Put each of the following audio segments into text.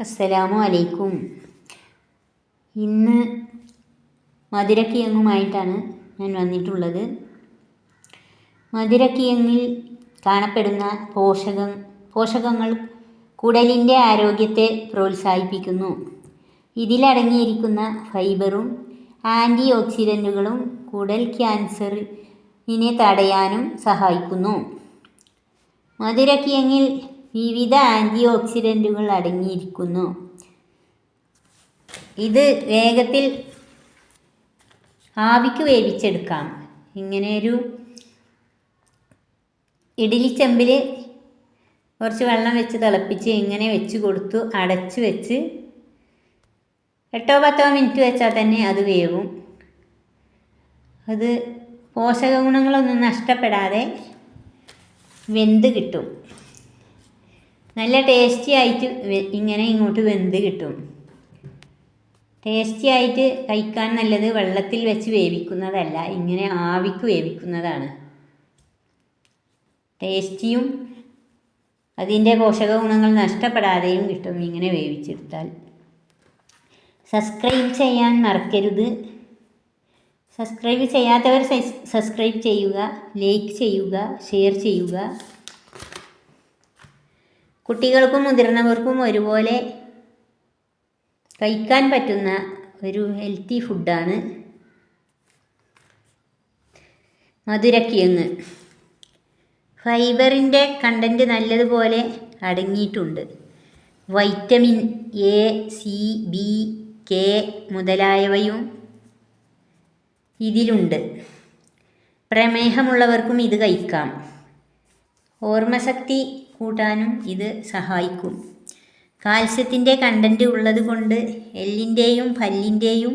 അസ്സലാമു അലൈക്കും ഇന്ന് മധുരക്കിഴങ്ങുമായിട്ടാണ് ഞാൻ വന്നിട്ടുള്ളത്. മധുരക്കിഴങ്ങിൽ കാണപ്പെടുന്ന പോഷകം പോഷകങ്ങൾ കുടലിന്റെ ആരോഗ്യത്തെ പ്രോത്സാഹിപ്പിക്കുന്നു. ഇതിലടങ്ങിയിരിക്കുന്ന ഫൈബറും ആന്റി ഓക്സിഡന്റുകളും കുടൽ ക്യാൻസറിനെ തടയാനും സഹായിക്കുന്നു. മധുരക്കിഴങ്ങിൽ വിവിധ ആന്റി ഓക്സിഡന്റുകൾ അടങ്ങിയിരിക്കുന്നു. ഇത് വേഗത്തിൽ ആവിക്ക് വേവിച്ചെടുക്കാം. ഇങ്ങനെ ഒരു ഇഡ്ഡലിച്ചെമ്പിൽ കുറച്ച് വെള്ളം വെച്ച് തിളപ്പിച്ച് ഇങ്ങനെ വെച്ച് കൊടുത്തു അടച്ച് വെച്ച് എട്ടോ പത്തോ മിനിറ്റ് വെച്ചാൽ തന്നെ അത് വേവും. അത് പോഷക ഗുണങ്ങളൊന്നും നഷ്ടപ്പെടാതെ വെന്ത് കിട്ടും. നല്ല ടേസ്റ്റി ആയിട്ട് ഇങ്ങനെ ഇങ്ങോട്ട് വെന്ത് കിട്ടും. ടേസ്റ്റി ആയിട്ട് കഴിക്കാൻ നല്ലത് വെള്ളത്തിൽ വെച്ച് വേവിക്കുന്നതല്ല ഇങ്ങനെ ആവിക്ക് വേവിക്കുന്നതാണ്. ടേസ്റ്റിയും അതിന്റെ പോഷക ഗുണങ്ങൾ നഷ്ടപ്പെടാതെയും കിട്ടും ഇങ്ങനെ വേവിച്ചെടുത്താൽ. സബ്സ്ക്രൈബ് ചെയ്യാൻ മറക്കരുത്. സബ്സ്ക്രൈബ് ചെയ്യാത്തവർ സബ്സ്ക്രൈബ് ചെയ്യുക ലൈക്ക് ചെയ്യുക ഷെയർ ചെയ്യുക. കുട്ടികൾക്കും മുതിർന്നവർക്കും ഒരുപോലെ കഴിക്കാൻ പറ്റുന്ന ഒരു ഹെൽത്തി ഫുഡാണ് മധുരക്കിഴങ്ങ്. ഫൈബറിന്റെ കണ്ടന്റ് നല്ലതുപോലെ അടങ്ങിയിട്ടുണ്ട്. Vitamin A C B K മുതലായവയും ഇതിലുണ്ട്. പ്രമേഹമുള്ളവർക്കും ഇത് കഴിക്കാം. ഓർമ്മശക്തി കൂട്ടാനും ഇത് സഹായിക്കും. കാൽസ്യത്തിന്റെ കണ്ടന്റ് ഉള്ളത് കൊണ്ട് എല്ലിന്റെയും പല്ലിന്റെയും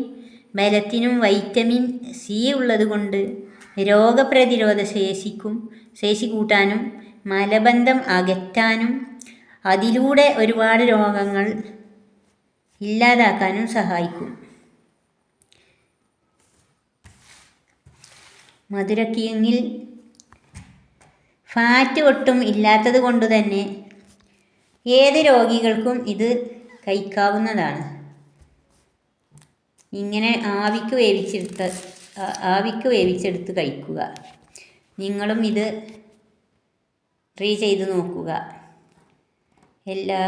ബലത്തിനും വൈറ്റമിൻ സി ഉള്ളത് കൊണ്ട് രോഗപ്രതിരോധ ശേഷിക്കും ശേഷി കൂട്ടാനും മലബന്ധം അകറ്റാനും അതിലൂടെ ഒരുപാട് രോഗങ്ങൾ ഇല്ലാതാക്കാനും സഹായിക്കും. മധുരക്കിഴങ്ങിൽ ഫാറ്റ് ഒട്ടും ഇല്ലാത്തത് കൊണ്ട് തന്നെ ഏത് രോഗികൾക്കും ഇത് കഴിക്കാവുന്നതാണ്. ഇങ്ങനെ ആവിക്ക് വേവിച്ചെടുത്ത് ആവിക്ക് വേവിച്ചെടുത്ത് കഴിക്കുക. നിങ്ങളും ഇത് ട്രൈ ചെയ്ത് നോക്കുക. എല്ലാ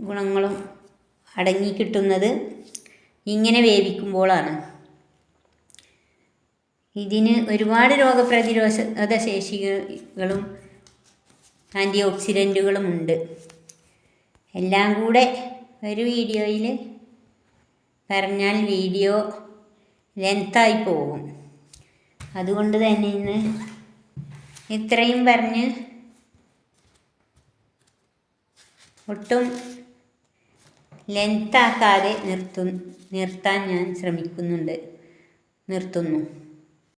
ഗുണങ്ങളും അടങ്ങി കിട്ടുന്നത് ഇങ്ങനെ വേവിക്കുമ്പോഴാണ് ഇതിന് ഒരുപാട് രോഗപ്രതിരോധ ശേഷികളും ആന്റി ഓക്സിഡന്റുകളും ഉണ്ട്. എല്ലാം കൂടെ ഒരു വീഡിയോയിൽ പറഞ്ഞാൽ വീഡിയോ ലെങ്തായി പോകും. അതുകൊണ്ട് തന്നെ ഇന്ന് ഇത്രയും പറഞ്ഞ് ഒട്ടും ലെങ്താക്കാതെ നിർത്തും നിർത്താൻ ഞാൻ ശ്രമിക്കുന്നുണ്ട് നിർത്തുന്നു.